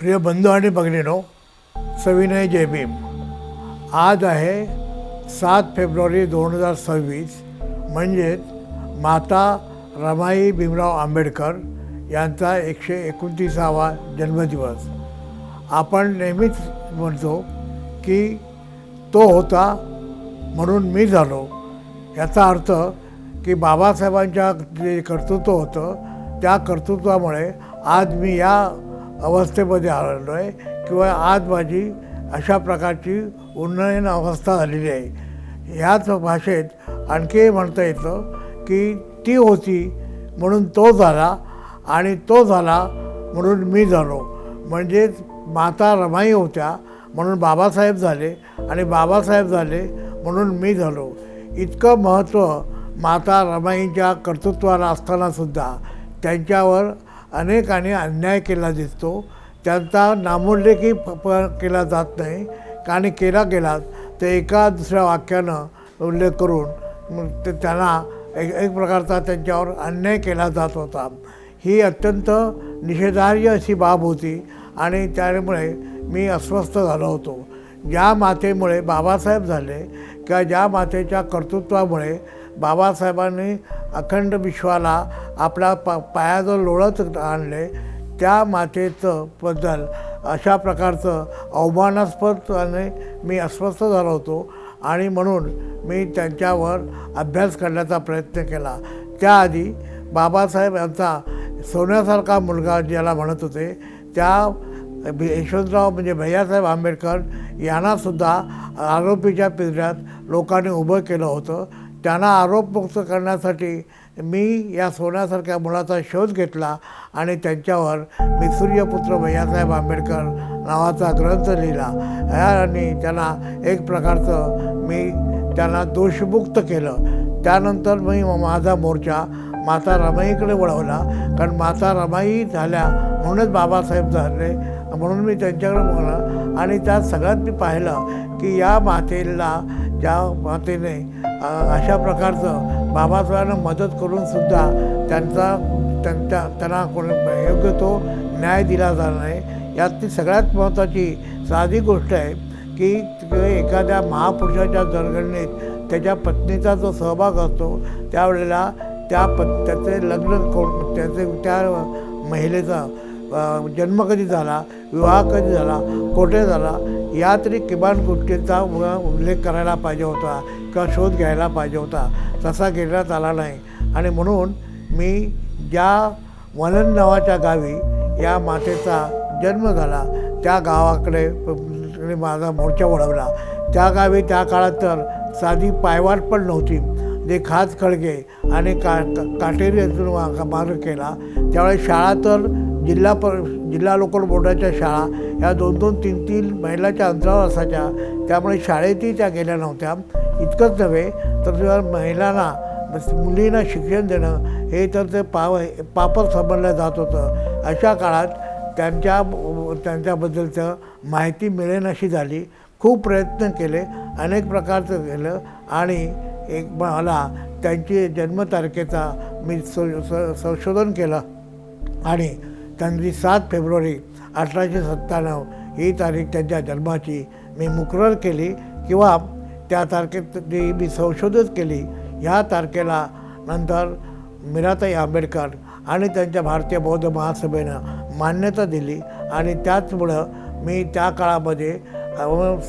प्रिय बंधू आणि भगिनीनो सविनय जय भीम. आज आहे सात फेब्रुवारी दोन हजार सव्वीस म्हणजेच माता रमाई भीमराव आंबेडकर यांचा एकशे एकोणतीसावा जन्मदिवस. आपण नेहमीच म्हणतो की तो होता म्हणून मी झालो. याचा अर्थ की बाबासाहेबांच्या जे कर्तृत्व होतं त्या कर्तृत्वामुळे आज मी या अवस्थेमध्ये आलेलो आहे किंवा आज माझी अशा प्रकारची उन्नयन अवस्था झालेली आहे. ह्याच भाषेत आणखी म्हणता येतं की ती होती म्हणून तो झाला आणि तो झाला म्हणून मी झालो. म्हणजेच माता रमाई होत्या म्हणून बाबासाहेब झाले आणि बाबासाहेब झाले म्हणून मी झालो. इतकं महत्त्व माता रमाईंच्या कर्तृत्वाला असतानासुद्धा त्यांच्यावर अनेकांनी अन्याय केला दिसतो. त्यांचा नामोल्लेखही प केला जात नाही. आणि केला गेला तर एका दुसऱ्या वाक्यानं उल्लेख करून ते त्यांना एक एक प्रकारचा त्यांच्यावर अन्याय केला जात होता. ही अत्यंत निषेधार्ह अशी बाब होती आणि त्यामुळे मी अस्वस्थ झालो होतो. ज्या मातेमुळे बाबासाहेब झाले किंवा ज्या मातेच्या कर्तृत्वामुळे बाबासाहेबांनी अखंड विश्वाला आपल्या पा पायाजवळ लोळत आणले. त्या मातेचं बद्दल अशा प्रकारचं अवमानास्पदाने मी अस्वस्थ झालो होतो आणि म्हणून मी त्यांच्यावर अभ्यास करण्याचा प्रयत्न केला. त्याआधी बाबासाहेब यांचा सोन्यासारखा मुलगा ज्याला म्हणत होते त्या यशवंतराव म्हणजे भैयासाहेब आंबेडकर यांनासुद्धा आरोपीच्या पिंजऱ्यात लोकांनी उभं केलं होतं. त्यांना आरोपमुक्त करण्यासाठी मी या सोन्यासारख्या मुलाचा शोध घेतला आणि त्यांच्यावर मी सूर्यपुत्र भैयासाहेब आंबेडकर नावाचा ग्रंथ लिहिला. आणि त्यांना एक प्रकारचं मी त्यांना दोषमुक्त केलं. त्यानंतर मी माझा मोर्चा माता रमाईकडे वळवला. कारण माता रमाई झाल्या म्हणूनच बाबासाहेब झाले. म्हणून मी त्यांच्याकडे बघलं आणि त्यात सगळ्यात मी पाहिलं की या मातेला ज्या मातेने अशा प्रकारचं बाबासाहेबांना मदत करूनसुद्धा त्यांचा त्यांच्या त्यांना कोण योग्य तो न्याय दिला जाणार नाही. यातली सगळ्यात महत्त्वाची साधी गोष्ट आहे की एखाद्या महापुरुषाच्या जनगणनेत त्याच्या पत्नीचा जो सहभाग असतो त्यावेळेला त्या पत् त्याचे लग्न कोण त्याचे त्या महिलेचा जन्म कधी झाला विवाह कधी झाला कोठे झाला या तरी किमान गोष्टींचा उल्लेख करायला पाहिजे होता किंवा शोध घ्यायला पाहिजे होता. तसा घेण्यात आला नाही. आणि म्हणून मी ज्या वलन नावाच्या गावी या मातेचा जन्म झाला त्या गावाकडे म्हणजे माझा मोर्चा वळवला. त्या गावी त्या काळात तर साधी पायवाट पण नव्हती. जे खास खळगे आणि का काटेरी असून मार्ग केला त्यावेळेस शाळा तर जिल्हा प जिल्हा लोकल बोर्डाच्या शाळा ह्या दोन दोन तीन तीन मैलाच्या अंतरावर असायच्या. त्यामुळे शाळेतही त्या गेल्या नव्हत्या. इतकंच नव्हे तर महिलांना मुलींना शिक्षण देणं हे तर ते पाव पापच समजलं जात होतं. अशा काळात त्यांच्या त्यांच्याबद्दलचं माहिती मिळेन अशी झाली. खूप प्रयत्न केले अनेक प्रकारचं केलं आणि एक मला त्यांची जन्मतारखेचा मी स- संशोधन केलं आणि त्यांची सात फेब्रुवारी अठराशे सत्त्याण्णव ही तारीख त्यांच्या जन्माची. मी मुकरर केली किंवा त्या तारखेत जी मी संशोधित केली. ह्या तारखेला नंतर मीराताई आंबेडकर आणि त्यांच्या भारतीय बौद्ध महासभेनं मान्यता दिली आणि त्याचमुळं मी त्या काळामध्ये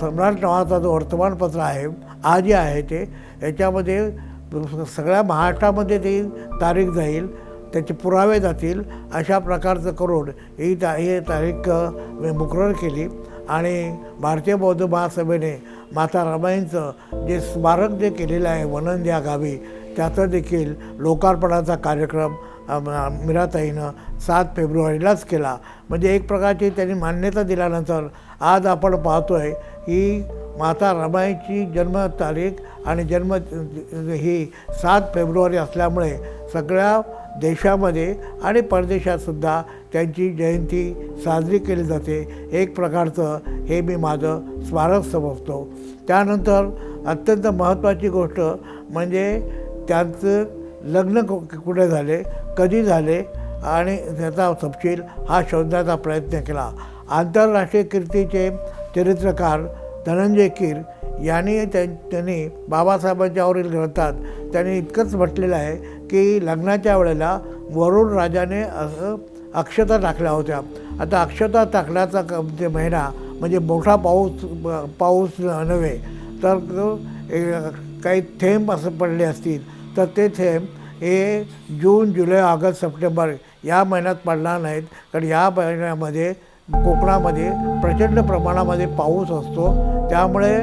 सम्राट नावाचा जो वर्तमानपत्र आहे आजही आहे ते याच्यामध्ये सगळ्या महाराष्ट्रामध्ये ती तारीख जाईल. त्याचे पुरावे जातील. अशा प्रकारचं करून ही ता ही तारीख मी मुकरर केली. आणि भारतीय बौद्ध महासभेने माता रमाईंचं जे स्मारक जे केलेलं आहे वनंद या गावी त्याचं देखील लोकार्पणाचा कार्यक्रम मिराताईनं सात फेब्रुवारीलाच केला. म्हणजे एक प्रकारची त्यांनी मान्यता दिल्यानंतर आज आपण पाहतो आहे की माता रमाईची जन्मतारीख आणि जन्म ही सात फेब्रुवारी असल्यामुळे सगळ्या देशामध्ये आणि परदेशातसुद्धा त्यांची जयंती साजरी केली जाते. एक प्रकारचं हे मी माझं स्मारक समजतो. त्यानंतर अत्यंत महत्त्वाची गोष्ट म्हणजे त्यांचं लग्न कु कुठे झाले कधी झाले आणि त्याचा तपशील हा शोधण्याचा प्रयत्न केला. आंतरराष्ट्रीय कीर्तीचे चरित्रकार धनंजय कीर यांनी त्यां त्यांनी बाबासाहेबांच्यावरील ग्रंथात त्यांनी इतकंच म्हटलेलं आहे की लग्नाच्या वेळेला वरुण राजाने असं अक्षता टाकल्या होत्या. आता अक्षता टाकण्याचा क- ते महिना म्हणजे मोठा पाऊस पाऊस नव्हे तर काही थेंब असं पडले असतील तर ते थेंब हे जून जुलै ऑगस्ट सप्टेंबर या महिन्यात पडणार नाहीत. कारण या महिन्यामध्ये कोकणामध्ये प्रचंड प्रमाणामध्ये पाऊस असतो. त्यामुळे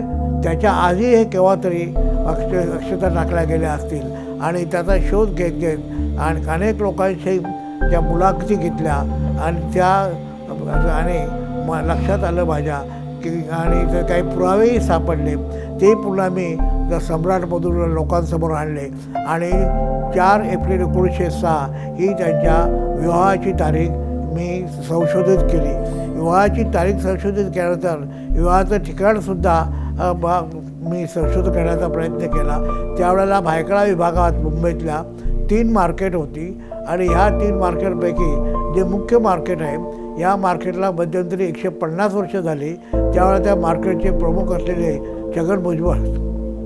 त्याच्या आधी हे केव्हा तरी अक्ष अक्षता टाकल्या गेल्या असतील. आणि त्याचा शोध घेत घेत आणि अनेक लोकांशी त्या मुलाखती घेतल्या आणि त्या आणि म लक्षात आलं माझ्या की आणि ते काही पुरावेही सापडले. ते पुन्हा मी त्या सम्राटमधून लोकांसमोर आणले. आणि चार एप्रिल एकोणीसशे सहा ही त्यांच्या विवाहाची तारीख मी संशोधित केली. विवाहाची तारीख संशोधित केल्यानंतर विवाहाचं ठिकाणसुद्धा मी संशोधन करण्याचा प्रयत्न केला. त्यावेळेला भायखळा विभागात मुंबईतल्या तीन मार्केट होती आणि ह्या तीन मार्केटपैकी जे मुख्य मार्केट आहे या मार्केटला मध्यंतरी एकशे पन्नास वर्ष झाली. त्यावेळेला त्या मार्केटचे प्रमुख असलेले छगन भुजबळ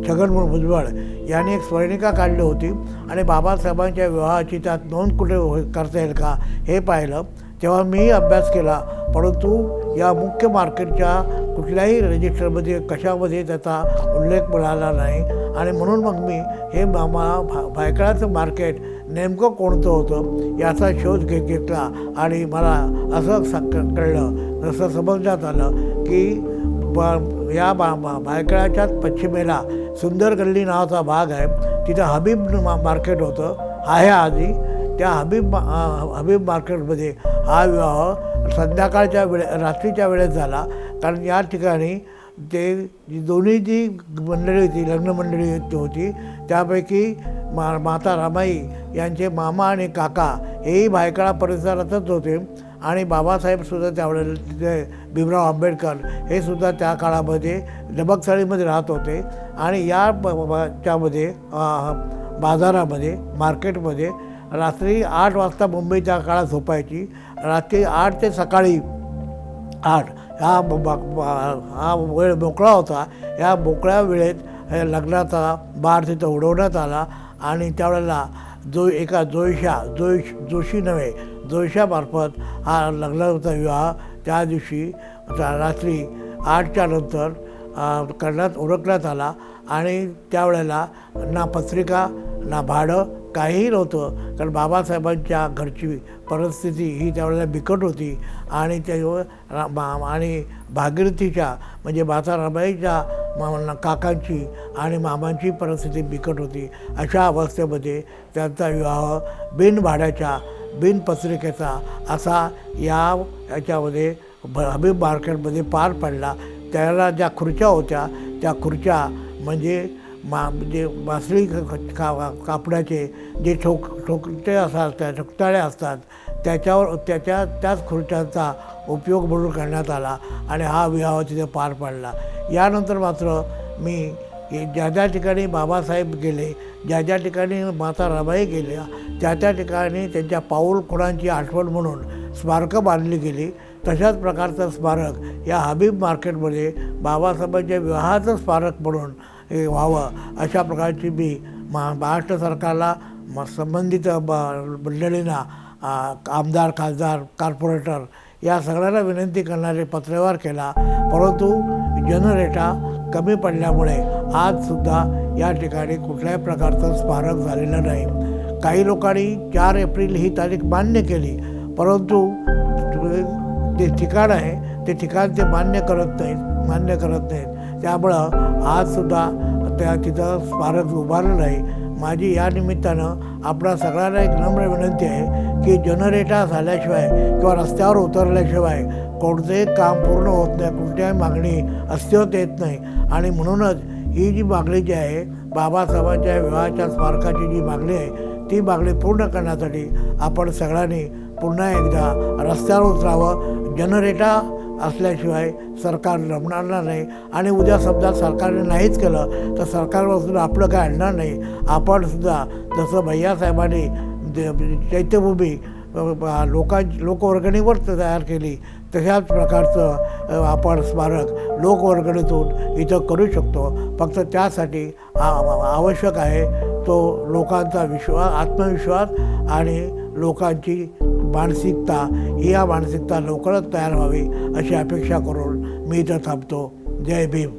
छगन भुजबळ यांनी एक स्मरणिका काढली होती आणि बाबासाहेबांच्या विवाहाची त्यात नोंद कुठे हो-, करता येईल का हे पाहिलं. तेव्हा मीही अभ्यास केला परंतु या मुख्य मार्केटच्या कुठल्याही रजिस्टरमध्ये कशामध्ये त्याचा उल्लेख मिळाला नाही. आणि म्हणून मग मी हे मामा भा भायखळाचं मार्केट नेमकं कोणतं होतं याचा शोध घेत घेतला. आणि मला असं सा कळलं जसं समजण्यात आलं की ब या बा भायखळाच्याच पश्चिमेला सुंदर गल्ली नावाचा भाग आहे. तिथं हबीब मा मार्केट होतं. आहे आधी. त्या हबीब मा हबीब मार्केटमध्ये हा विवाह संध्याकाळच्या वेळे रात्रीच्या वेळेत झाला. कारण या ठिकाणी ते जी दोन्ही जी मंडळी होती लग्न मंडळी होती त्यापैकी मा माता रमाई यांचे मामा आणि काका हेही भायखळा परिसरातच होते. आणि बाबासाहेबसुद्धा त्यावेळेला तिथे भीमराव आंबेडकर हे सुद्धा त्या काळामध्ये डबकसाळीमध्ये राहत होते. आणि या त्यामध्ये बाजारामध्ये मार्केटमध्ये रात्री आठ वाजता मुंबई त्या काळात झोपायची. रात्री आठ ते सकाळी आठ हा ब- हा वेळ मोकळा होता. या मोकळ्या वेळेत लग्नाचा बार तिथं उडवण्यात आला आणि त्यावेळेला जो एका जोईशा जोईश जोशी नव्हे जोईशामार्फत हा लग्नाचा विवाह त्या दिवशी रात्री आठच्या नंतर करण्यात ओळखण्यात आला आणि त्यावेळेला ना पत्रिका ना भाडं काहीही नव्हतं. कारण बाबासाहेबांच्या घरची परिस्थिती ही त्यावेळेला बिकट होती. आणि त्या आणि भागीरथीच्या म्हणजे माता रमाईच्या मा- काकांची आणि मामांची परिस्थिती बिकट होती. अशा अवस्थेमध्ये त्यांचा विवाह बिन भाड्याच्या असा या याच्यामध्ये भ हबीब मार्केटमध्ये पार पडला. त्याला ज्या खुर्च्या होत्या त्या खुर्च्या म्हणजे मा म्हणजे मासळी का कापडाचे जे ठोक ठोकटे असतात त्या ठोकताळे असतात त्याच्यावर त्याच्या त्याच खुर्च्यांचा उपयोग म्हणून करण्यात आला आणि हा विवाह तिथे पार पडला. यानंतर मात्र मी ज्या ज्या ठिकाणी बाबासाहेब गेले ज्या ज्या ठिकाणी माता रमाई गेल्या त्या त्या ठिकाणी त्यांच्या पाऊल खुणांची आठवण म्हणून स्मारकं बांधली गेली. तशाच प्रकारचं स्मारक या हबीब मार्केटमध्ये बाबासाहेबांच्या विवाहाचं स्मारक म्हणून हे व्हावं. अशा प्रकारची मी मा महाराष्ट्र सरकारला म संबंधित ब मंडळींना आमदार खासदार कॉर्पोरेटर या सगळ्यांना विनंती करणारे पत्रव्यवहार केला. परंतु जनरेटा कमी पडल्यामुळे आजसुद्धा या ठिकाणी कुठल्याही प्रकारचं स्मारक झालेलं नाही. काही लोकांनी चार एप्रिल ही तारीख मान्य केली. परंतु जे ठिकाण आहे ते ठिकाण ते मान्य करत नाहीत मान्य करत नाहीत. त्यामुळं आजसुद्धा त्या तिथं स्मारक उभारलं नाही. माझी या निमित्तानं आपणा सगळ्यांना एक नम्र विनंती आहे की जनरेटा झाल्याशिवाय किंवा रस्त्यावर उतरल्याशिवाय कोणतेही काम पूर्ण होत नाही कोणत्याही मागणी अस्तित्वात येत नाही. आणि म्हणूनच ही जी मागणी जी आहे बाबासाहेबांच्या विवाहाच्या स्मारकाची जी मागणी आहे ती मागणी पूर्ण करण्यासाठी आपण सगळ्यांनी पुन्हा एकदा रस्त्यावर उतरावं जनरेटा असल्याशिवाय सरकार रमणार नाही. आणि उद्या समजा सरकारने नाहीच केलं तर सरकारवर सुद्धा आपलं काय आणणार नाही. आपणसुद्धा जसं भैयासाहेबांनी दे- चैत्यभूमी लोकां लोकवर्गणीवर तयार केली तशाच प्रकारचं आपण स्मारक लोकवर्गणीतून इथं करू शकतो. फक्त त्यासाठी आवश्यक आहे तो लोकांचा विश्वास आत्मविश्वास आणि लोकांची मानसिकता ही या मानसिकता लवकरच तयार व्हावी अशी अपेक्षा करून मी इथं थांबतो. जय भीम.